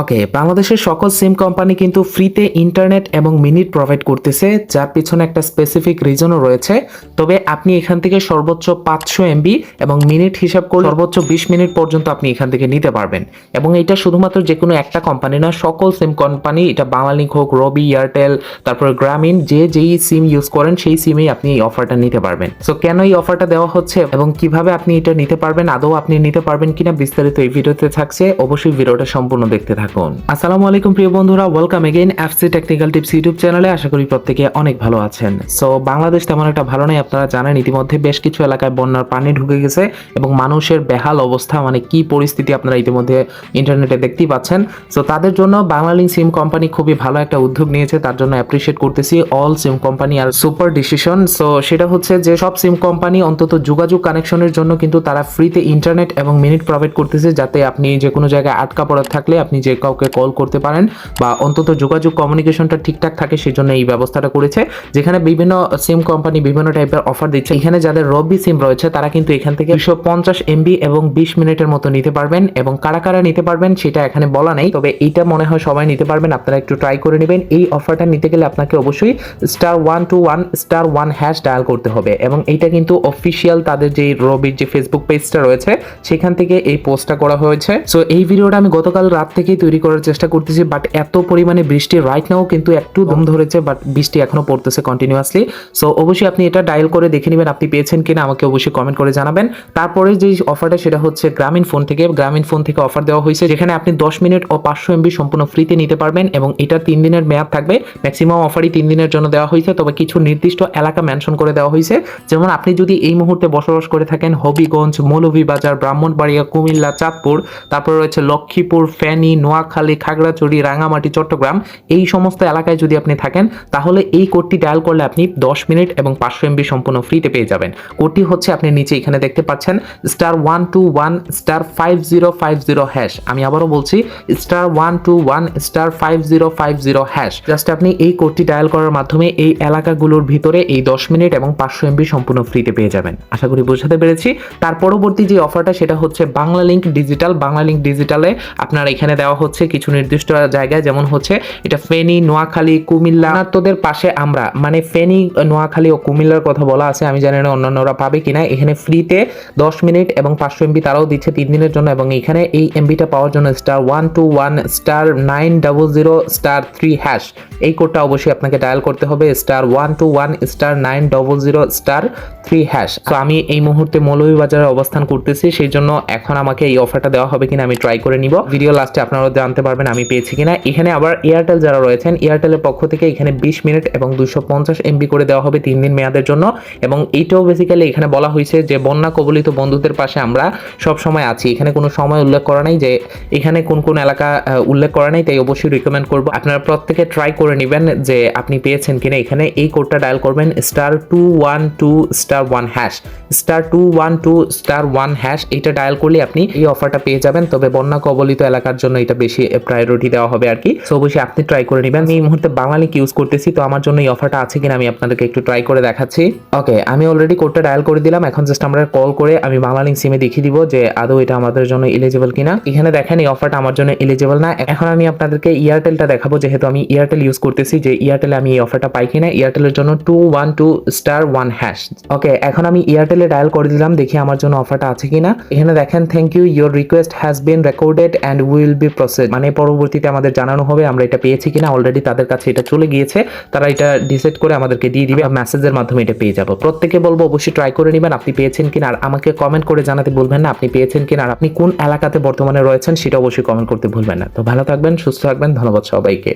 ওকে বাংলাদেশের সকল সিম কোম্পানি কিন্তু ফ্রিতে ইন্টারনেট এবং মিনিট প্রোভাইড করতেছে, যার পিছনে একটা স্পেসিফিক রিজনও রয়েছে। তবে আপনি এখান থেকে সর্বোচ্চ পাঁচশো এমবি এবং মিনিট হিসাব করে সর্বোচ্চ বিশ মিনিট পর্যন্ত আপনি এখান থেকে নিতে পারবেন। এবং এটা শুধুমাত্র যে কোনো একটা কোম্পানি না, সকল সিম কোম্পানি, এটা বাংলালিংক হোক, রবি, এয়ারটেল, তারপরে গ্রামীণ, যে যেই সিম ইউজ করেন, সেই সিমেই আপনি এই অফারটা নিতে পারবেন। সো কেন এই অফারটা দেওয়া হচ্ছে এবং কীভাবে আপনি এটা নিতে পারবেন, আদৌ আপনি নিতে পারবেন কিনা বিস্তারিত এই ভিডিওতে থাকছে। অবশ্যই ভিডিওটা সম্পূর্ণ দেখতে থাকুন। আসসালামু আলাইকুম প্রিয় বন্ধুরা welcome again FC technical tips YouTube চ্যানেলে আশা করি প্রত্যেকে অনেক ভালো আছেন। সো বাংলাদেশ তেমন একটা ভালো নেই, আপনারা জানেন, ইতিমধ্যে বেশ কিছু এলাকায় বন্যার পানি ঢুকে গেছে এবং মানুষের বেহাল অবস্থা মানে কি পরিস্থিতি আপনারা ইতিমধ্যে ইন্টারনেটে দেখতেই পাচ্ছেন। সো তাদের জন্য বাংলালিংক সিম কোম্পানি খুবই ভালো একটা উদ্যোগ নিয়েছে, তার জন্য অ্যাপ্রিসিয়েট করতেছি অল সিম কোম্পানি আর সুপার ডিসিশন সো সেটা হচ্ছে যে, সব সিম কোম্পানি অন্তত যোগাযোগ কানেকশনের জন্য কিন্তু তারা ফ্রিতে ইন্টারনেট এবং মিনিট প্রোভাইড করতেছে, যাতে আপনি যে কোনো জায়গায় আটকা পড়া থাকলে আপনি যে কাউকে কল করতে পারেন বা অন্তত যোগাযোগ কমিউনিকেশনটা ঠিকঠাক থাকে সেজন্য এই ব্যবস্থাটা করেছে। যেখানে বিভিন্ন সিম কোম্পানি বিভিন্ন টাইপের অফার দিচ্ছে। এখানে যাদের রবি সিম রয়েছে, তারা কিন্তু এখান থেকে দুশো পঞ্চাশ এমবি এবং বিশ মিনিটের মতো নিতে পারবেন এবং কারা কারা নিতে পারবেন সেটা এখানে বলা নেই। তবে এইটা মনে হয় সবাই নিতে পারবেন। আপনারা একটু ট্রাই করে নেবেন। এই অফারটা নিতে গেলে আপনাকে অবশ্যই star one two one star one hash dial করতে হবে এবং এইটা কিন্তু অফিসিয়াল তাদের যে রবির যে ফেসবুক পেজটা রয়েছে, সেখান থেকে এই পোস্টটা করা হয়েছে। সো এই ভিডিওটা আমি গতকাল রাত থেকেই তৈরি করার চেষ্টা করতেছি বাট এত পরিমাণে বৃষ্টি রাইট নাও কিন্তু একটু দম ধরেছে বাট বৃষ্টি এখনও পড়তেছে কন্টিনিউয়াসলি সো অবশ্যই আপনি এটা ডায়াল করে দেখে নেবেন আপনি পেয়েছেন কিনা, আমাকে অবশ্যই কমেন্ট করে জানাবেন। তারপরে যে অফারটা সেটা হচ্ছে গ্রামীণ ফোন থেকে গ্রামীণ ফোন থেকে অফার দেওয়া হয়েছে, যেখানে আপনি দশ মিনিট ও পাঁচশো এমবি সম্পূর্ণ ফ্রিতে নিতে পারবেন এবং এটা তিন দিনের মেয়াদ থাকবে। ম্যাক্সিমাম অফারই তিন দিনের জন্য দেওয়া হয়েছে, তবে কিছু নির্দিষ্ট এলাকা মেনশন করে দেওয়া হয়েছে। যেমন আপনি যদি এই মুহূর্তে বসবাস করে থাকেন হবিগঞ্জ, মৌলভীবাজার, ব্রাহ্মণবাড়িয়া, কুমিল্লা, চাঁদপুর, তারপরে রয়েছে লক্ষ্মীপুর, ফেনী নোয়াখালী, খাগড়াছড়ি রাঙামাটি চট্টগ্রাম এই সমস্ত এলাকায় যদি আপনি থাকেন, তাহলে এই কোডটি ডায়াল করলে আপনি দশ মিনিট এবং পাঁচশো এমবি সম্পূর্ণ ফ্রিতে পেয়ে যাবেন। কোডটি হচ্ছে আপনি নিচে এখানে দেখতে পাচ্ছেন star one two one star five zero five zero hash আমি আবারও বলছি star one two one star five zero five zero hash just আপনি এই কোডটি ডায়াল করার মাধ্যমে এই এলাকাগুলোর ভিতরে এই দশ মিনিট এবং পাঁচশো এমবি সম্পূর্ণ ফ্রিতে পেয়ে যাবেন। আশা করি বোঝাতে পেরেছি। তার পরবর্তী যে অফারটা সেটা হচ্ছে Bangla link digital Bangla link ডিজিটালে আপনার এখানে দেওয়া হচ্ছে কিছু নির্দিষ্ট জায়গায়, যেমন হচ্ছে এটা ফেনী, নোয়াখালী, কুমিল্লা। তোদের পাশে আমরা মানে ফেনী, নোয়াখালী ও কুমিল্লার কথা বলা আছে, আমি জানি না অন্যান্যরা পাবে কিনা। এখানে ফ্রিতে দশ মিনিট এবং পাঁচশো এমবি তারাও দিচ্ছে তিন দিনের জন্য, এবং এখানে এই এমবিটা পাওয়ার জন্য star one two one star nine double zero star three hash এই কোডটা অবশ্যই আপনাকে ডায়াল করতে হবে star one two one star nine double zero star three hash তো আমি এই মুহূর্তে মৌলভীবাজারে অবস্থান করতেছি, সেই জন্য এখন আমাকে এই অফারটা দেওয়া হবে কিনা আমি ট্রাই করে নিব। ভিডিও লাস্টে আপনারা জানতে পারবেন আমি পেয়েছি কিনা। এখানে আবার এয়ারটেল যারা রয়েছেন এয়ারটেলের পক্ষ থেকে এখানে বিশ মিনিট এবং দুশো পঞ্চাশ এমবি করে দেওয়া হবে তিন দিন মেয়াদের জন্য। এবং এইটাও বেসিক্যালি এখানে বলা হয়েছে যে, বন্যা কবলিত বন্ধুদের পাশে আমরা সব সময় আছি। এখানে কোনো সময় উল্লেখ করা নাই যে, এখানে কোন কোন এলাকা উল্লেখ করা নাই, তাই অবশ্যই রিকমেন্ড করব। আপনারা প্রত্যেকে ট্রাই করে নেবেন যে আপনি পেয়েছেন কিনা। এখানে এই কোডটা ডায়াল করবেন star two one two star one hash star two one two star one hash এটা ডায়াল করলে আপনি এই অফারটা পেয়ে যাবেন। তবে বন্যা কবলিত এলাকার জন্য এটা বেশি প্রায়োরিটি দেওয়া হবে আর কি। সো অবশ্যই আপনি ট্রাই করে নেবেন। আমি এই মুহূর্তে বাঙালি ইউজ করতেছি, তো আমার জন্য এই অফারটা আছে কিনা আমি আপনাদেরকে একটু ট্রাই করে দেখাচ্ছি। ওকে আমি অলরেডি কোডটা ডায়াল করে দিলাম। এখন জাস্ট আমরা কল করে আমি বাংলালিং সিমে দেখিয়ে দিব যে আদৌ এটা আমাদের জন্য এলিজিবল কিনা। এখানে দেখেন এই অফারটা আমার জন্য এলিজিবল না। এখন আমি আপনাদেরকে এয়ারটেলটা দেখাবো, যেহেতু আমি এয়ারটেল ইউজ করতেছি যে এয়ারটেলে আমি এই অফারটা পাই কিনা। এয়ারটেলের জন্য two one two star one hash okay এখন আমি এয়ারটেলে ডায়াল করে দিলাম, দেখি আমার জন্য অফারটা আছে কিনা। এখানে দেখেন thank you your request has been recorded and will be process মানে পরবর্তীতে আমাদের জানানো হবে আমরা এটা পেয়েছি কিনা। অলরেডি তাদের কাছে এটা চলে গিয়েছে। তারা এটা ডিসাইড করে আমাদেরকে দিয়ে দিবে। মেসেজের মাধ্যমে এটা পেয়ে যাব। প্রত্যেকে বলব, অবশ্যই ট্রাই করে নেবেন, আপনি পেয়েছেন কিনা। আর আমাকে কমেন্ট করে জানাতে ভুলবেন না, আপনি পেয়েছেন কিনা। আর আপনি কোন এলাকাতে বর্তমানে রয়েছেন, সেটা অবশ্যই কমেন্ট করতে ভুলবেন না। তো ভালো থাকবেন, সুস্থ থাকবেন, ধন্যবাদ সবাইকে।